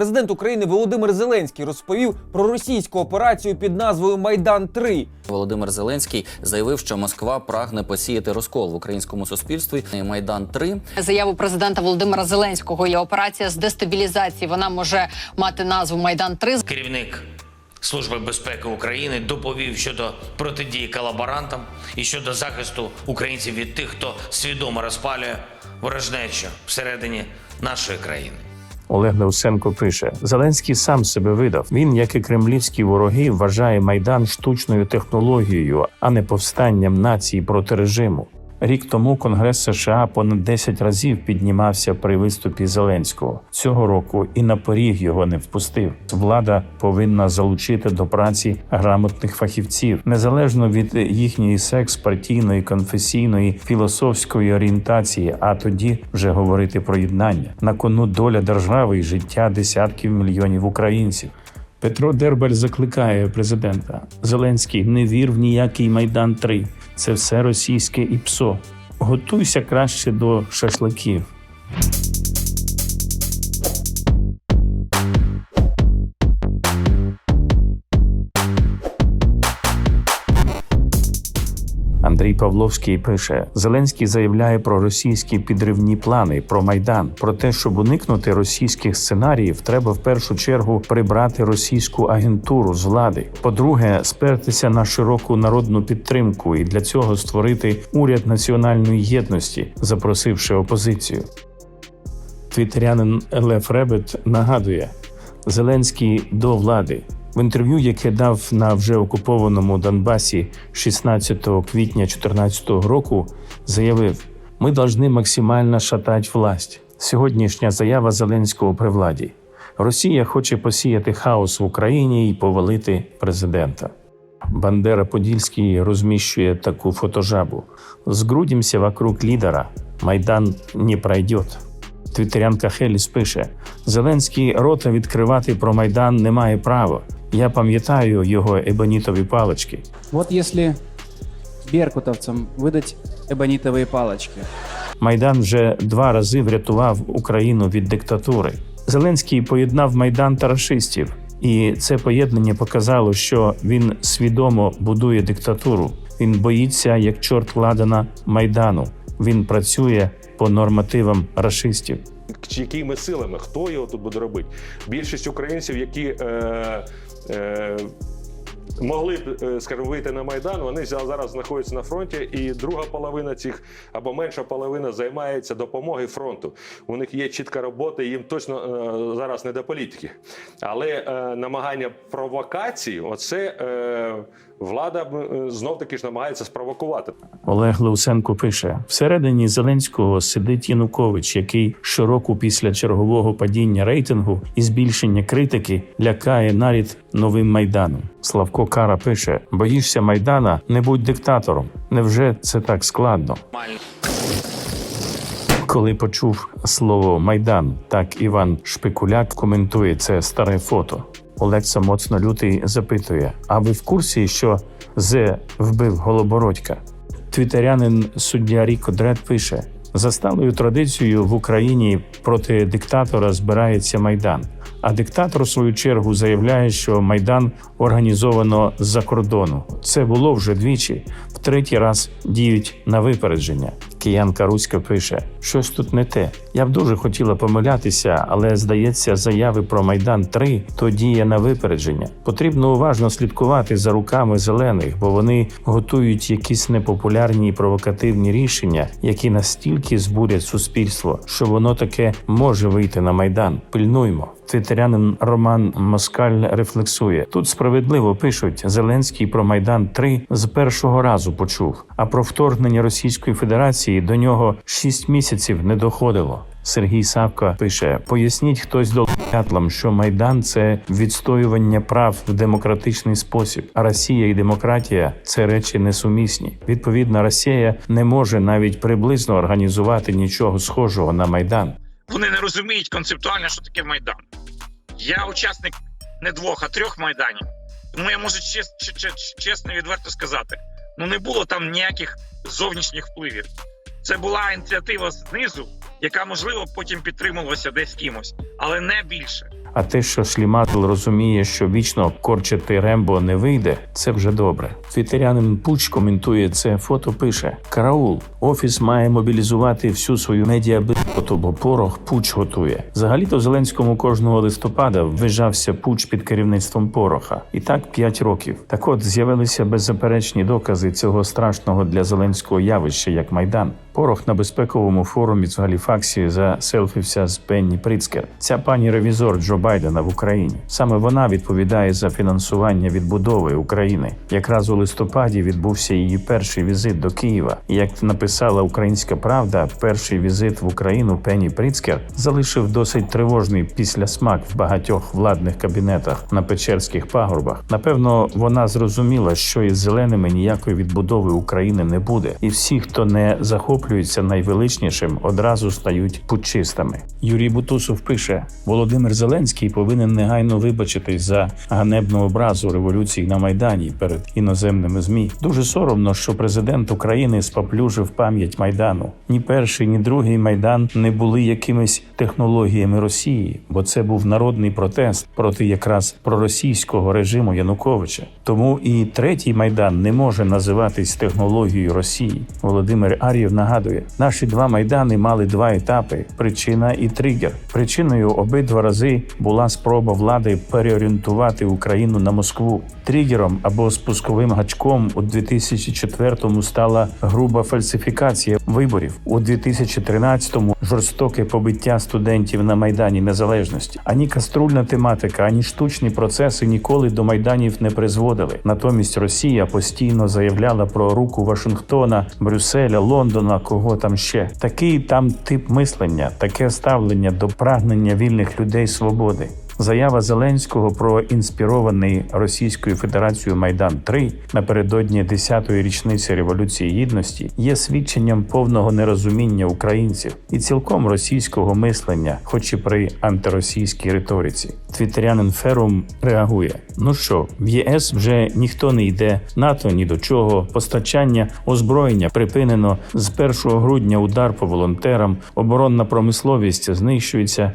Президент України Володимир Зеленський розповів про російську операцію під назвою Майдан 3 Володимир Зеленський заявив, що Москва прагне посіяти розкол в українському суспільстві. Майдан 3 заяву президента Володимира Зеленського є операція з дестабілізації. Вона може мати назву Майдан 3 Керівник Служби безпеки України доповів щодо протидії колаборантам і щодо захисту українців від тих, хто свідомо розпалює ворожнечу всередині нашої країни. Олег Левсенко пише: Зеленський сам себе видав. Він, як і кремлівські вороги, вважає майдан штучною технологією, а не повстанням нації проти режиму. Рік тому Конгрес США понад 10 разів піднімався при виступі Зеленського. Цього року і на поріг його не впустив. Влада повинна залучити до праці грамотних фахівців, незалежно від їхньої секс, партійної, конфесійної, філософської орієнтації. А тоді вже говорити про єднання на кону доля держави і життя десятків мільйонів українців. Петро Дербель закликає президента Зеленський, не вір в ніякий майдан 3 Це все російське і псо. Готуйся краще до шашликів. Андрій Павловський пише: Зеленський заявляє про російські підривні плани, про майдан, про те, щоб уникнути російських сценаріїв, треба в першу чергу прибрати російську агентуру з влади. По-друге, спертися на широку народну підтримку і для цього створити уряд національної єдності, запросивши опозицію. Твіттерянин Лев Ребет нагадує: Зеленський до влади. В інтерв'ю, яке дав на вже окупованому Донбасі 16 квітня 2014 року, заявив: ми повинні максимально шатати власть. Сьогоднішня заява Зеленського при владі. Росія хоче посіяти хаос в Україні і повалити президента. Бандера Подільський розміщує таку фотожабу. Згрудимося вокруг лідера. Майдан не пройдет. Твіттерянка Хеліс пише: Зеленський рота відкривати про майдан не має права. Я пам'ятаю його ебонітові палички. Вот если беркутовцам выдать эбонитовые палочки, Майдан вже два рази врятував Україну від диктатури. Зеленський поєднав майдан та рашистів, і це поєднання показало, що він свідомо будує диктатуру. Він боїться як чорт ладана майдану. Він працює по нормативам рашистів. Чи якими силами, хто його тут буде робити? Більшість українців, які е, е, могли б, е, скажімо, вийти на Майдан, вони зараз знаходяться на фронті, і друга половина цих або менша половина займається допомогою фронту. У них є чітка робота, їм точно е, зараз не до політики. Але е, намагання провокації, оце е, влада е, знов таки ж намагається спровокувати. Олег Левсенко пише: всередині Зеленського сидить Янукович, який щороку після чергового падіння рейтингу і збільшення критики лякає нарід новим майданом. Славко Кара пише: боїшся майдана, не будь диктатором. Невже це так складно? Коли почув слово майдан, так Іван Шпикуляк коментує це старе фото. Олекса моцно лютий запитує: А ви в курсі, що Зе вбив Голобородька? Твітерянин суддя Ріко Дред пише: за сталою традицією в Україні проти диктатора збирається майдан. А диктатор, в свою чергу, заявляє, що майдан організовано з-за кордону. Це було вже двічі. В третій раз діють на випередження. Киянка Руська пише: щось тут не те. Я б дуже хотіла помилятися, але здається, заяви про майдан 3 то діє на випередження. Потрібно уважно слідкувати за руками зелених, бо вони готують якісь непопулярні і провокативні рішення, які настільки збурять суспільство, що воно таке може вийти на майдан. Пильнуймо. Твітерянин Роман Москаль рефлексує. Тут справедливо пишуть: Зеленський про Майдан 3 з першого разу почув, а про вторгнення Російської Федерації до нього шість місяців не доходило. Сергій Савка пише: поясніть хтось до долбятлам, що майдан це відстоювання прав в демократичний спосіб. А Росія і демократія це речі несумісні. Відповідно, Росія не може навіть приблизно організувати нічого схожого на майдан. вони не розуміють концептуально, що таке майдан. Я учасник не двох, а трьох майданів. Тому я можу чесно відверто сказати: ну не було там ніяких зовнішніх впливів. Це була ініціатива знизу, яка можливо потім підтримувалася десь кимось, але не більше. А те, що Шліматл розуміє, що вічно корчити Рембо не вийде, це вже добре. Твітерянин Пуч коментує це фото. Пише: Караул, офіс має мобілізувати всю свою медіабиту, бо порох Пуч готує. Взагалі-то Зеленському кожного листопада ввижався Пуч під керівництвом пороха. І так п'ять років. Так от з'явилися беззаперечні докази цього страшного для Зеленського явища, як Майдан. Порох на безпековому форумі з Галіфаксі заселфився з Пенні Прицкер. Ця пані ревізор Джо Байдена в Україні. Саме вона відповідає за фінансування відбудови України. Якраз у листопаді відбувся її перший візит до Києва. Як написала Українська Правда, перший візит в Україну Пенні Прицкер залишив досить тривожний післясмак в багатьох владних кабінетах на Печерських пагорбах. Напевно, вона зрозуміла, що із зеленими ніякої відбудови України не буде, і всі, хто не захоплюється найвеличнішим, одразу стають путчистами. Юрій Бутусов пише: Володимир Зеленський повинен негайно вибачитись за ганебну образу революції на майдані перед іноземними змі. Дуже соромно, що президент України споплюжив пам'ять майдану. Ні перший, ні другий майдан не були якимись технологіями Росії, бо це був народний протест проти якраз проросійського режиму Януковича. Тому і третій майдан не може називатись технологією Росії. Володимир Ар'єв нагадує, наші два майдани мали два етапи: причина і тригер. Причиною обидва рази була спроба влади переорієнтувати Україну на Москву. Тригером або спусковим гачком у 2004-му стала груба фальсифікація виборів. У 2013-му жорстоке побиття студентів на майдані незалежності. Ані каструльна тематика, ані штучні процеси ніколи до майданів не призводили. Натомість Росія постійно заявляла про руку Вашингтона, Брюсселя, Лондона, кого там ще. Такий там тип мислення, таке ставлення до прагнення вільних людей свободи. Заява Зеленського про інспірований Російською Федерацією Майдан 3 напередодні 10-ї річниці революції гідності є свідченням повного нерозуміння українців і цілком російського мислення, хоч і при антиросійській риториці. Твітерянин Ферум реагує: ну що, в ЄС вже ніхто не йде, НАТО ні до чого, постачання озброєння припинено з 1 грудня. Удар по волонтерам, оборонна промисловість знищується.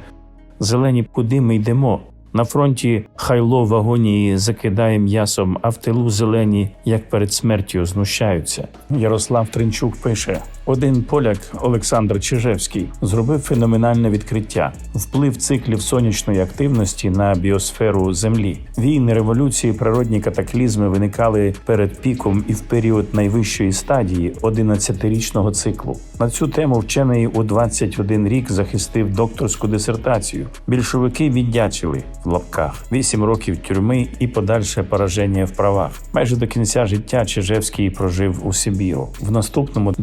Зелені, куди ми йдемо? На фронті хайло в агонії закидає м'ясом, а в тилу зелені, як перед смертю, знущаються. Ярослав Тринчук пише: один поляк Олександр Чижевський зробив феноменальне відкриття: вплив циклів сонячної активності на біосферу Землі. Війни, революції, природні катаклізми виникали перед піком і в період найвищої стадії 11-річного циклу. На цю тему вчений у 21 рік захистив докторську дисертацію. Більшовики віддячили в лапках 8 років тюрми і подальше пораження в правах. Майже до кінця життя Чижевський прожив у Сибіру. В наступному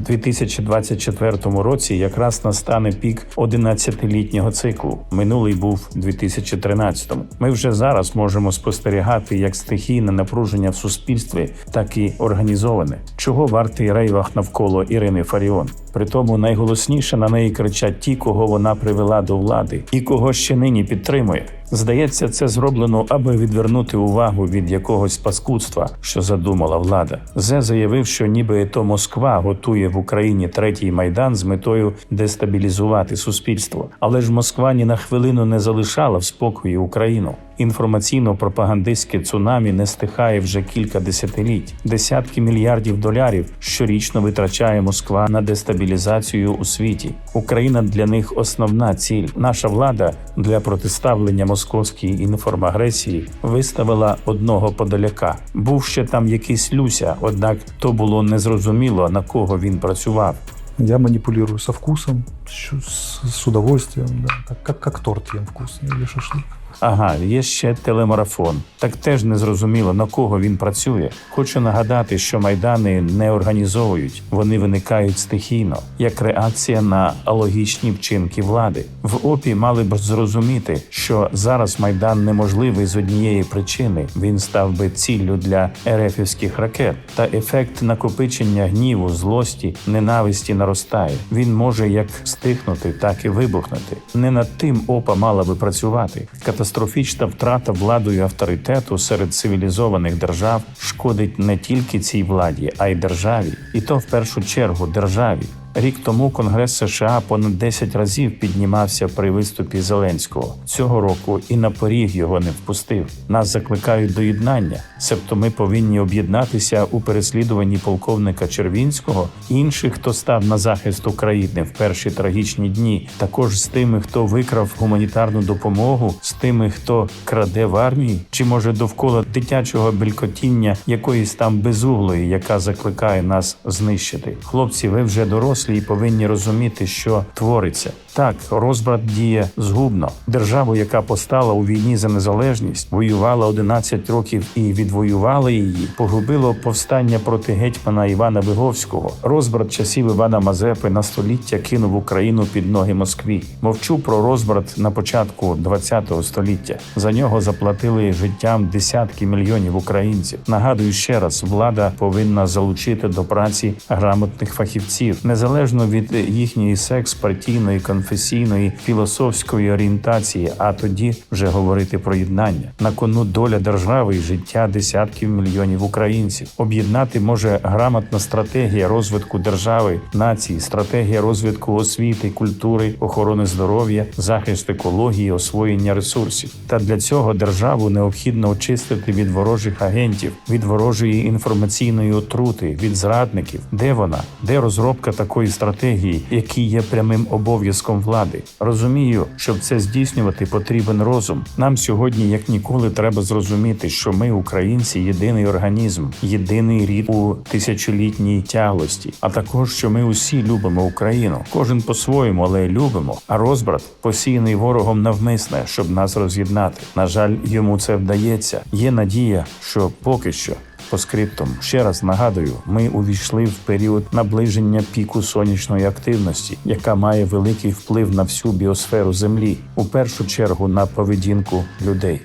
2024 році якраз настане пік 11-літнього циклу. Минулий був 2013-му. Ми вже зараз можемо спостерігати як стихійне напруження в суспільстві, так і організоване. Чого вартий рейвах навколо Ірини Фаріон? Притому найголосніше на неї кричать ті, кого вона привела до влади, і кого ще нині підтримує. Здається, це зроблено, аби відвернути увагу від якогось паскудства, що задумала влада. Зе заявив, що ніби то Москва готує в Україні третій майдан з метою дестабілізувати суспільство. Але ж Москва ні на хвилину не залишала в спокої Україну. Інформаційно-пропагандистське цунамі не стихає вже кілька десятиліть. Десятки мільярдів долярів щорічно витрачає Москва на дестабілізацію у світі. Україна для них основна ціль. Наша влада для протиставлення московській інформагресії виставила одного подоляка. Був ще там якийсь Люся, однак то було незрозуміло на кого він працював. Я манипулирую со вкусом, с, удовольствием, да, как, как, как торт ем вкусный или шашлык. Ага, є ще телемарафон. Так теж не зрозуміло на кого він працює. Хочу нагадати, що майдани не організовують, вони виникають стихійно, як реакція на алогічні вчинки влади. В ОПІ мали б зрозуміти, що зараз майдан неможливий з однієї причини. Він став би ціллю для ерефівських ракет. Та ефект накопичення гніву, злості, ненависті наростає. Він може як стихнути, так і вибухнути. Не над тим ОПА мала би працювати. Катастрофічна втрата владою авторитету серед цивілізованих держав шкодить не тільки цій владі, а й державі, і то в першу чергу державі. Рік тому Конгрес США понад 10 разів піднімався при виступі Зеленського. Цього року і на поріг його не впустив. Нас закликають до єднання, себто ми повинні об'єднатися у переслідуванні полковника Червінського, інших, хто став на захист України в перші трагічні дні, також з тими, хто викрав гуманітарну допомогу, з тими, хто краде в армії, чи може довкола дитячого белькотіння якоїсь там безуглої, яка закликає нас знищити. Хлопці, ви вже дорослі і повинні розуміти, що твориться. Так, розбрат діє згубно. Державу, яка постала у війні за незалежність, воювала 11 років і відвоювала її, погубило повстання проти гетьмана Івана Виговського. Розбрат часів Івана Мазепи на століття кинув Україну під ноги Москві. Мовчу про розбрат на початку ХХ століття. За нього заплатили життям десятки мільйонів українців. Нагадую ще раз, влада повинна залучити до праці грамотних фахівців, незалежно від їхньої секс, партійної, конфесійної, філософської орієнтації. А тоді вже говорити про єднання. На кону доля держави і життя десятків мільйонів українців. Об'єднати може грамотна стратегія розвитку держави, нації, стратегія розвитку освіти, культури, охорони здоров'я, захист екології, освоєння ресурсів. Та для цього державу необхідно очистити від ворожих агентів, від ворожої інформаційної отрути, від зрадників. Де вона? Де розробка такої стратегії, які є прямим обов'язком влади? Розумію, щоб це здійснювати, потрібен розум. Нам сьогодні, як ніколи, треба зрозуміти, що ми, українці, єдиний організм, єдиний рід у тисячолітній тяглості, а також що ми усі любимо Україну, кожен по-своєму, але любимо. А розбрат посіяний ворогом навмисне, щоб нас роз'єднати. На жаль, йому це вдається. Є надія, що поки що. По ще раз нагадую, ми увійшли в період наближення піку сонячної активності, яка має великий вплив на всю біосферу Землі, у першу чергу на поведінку людей.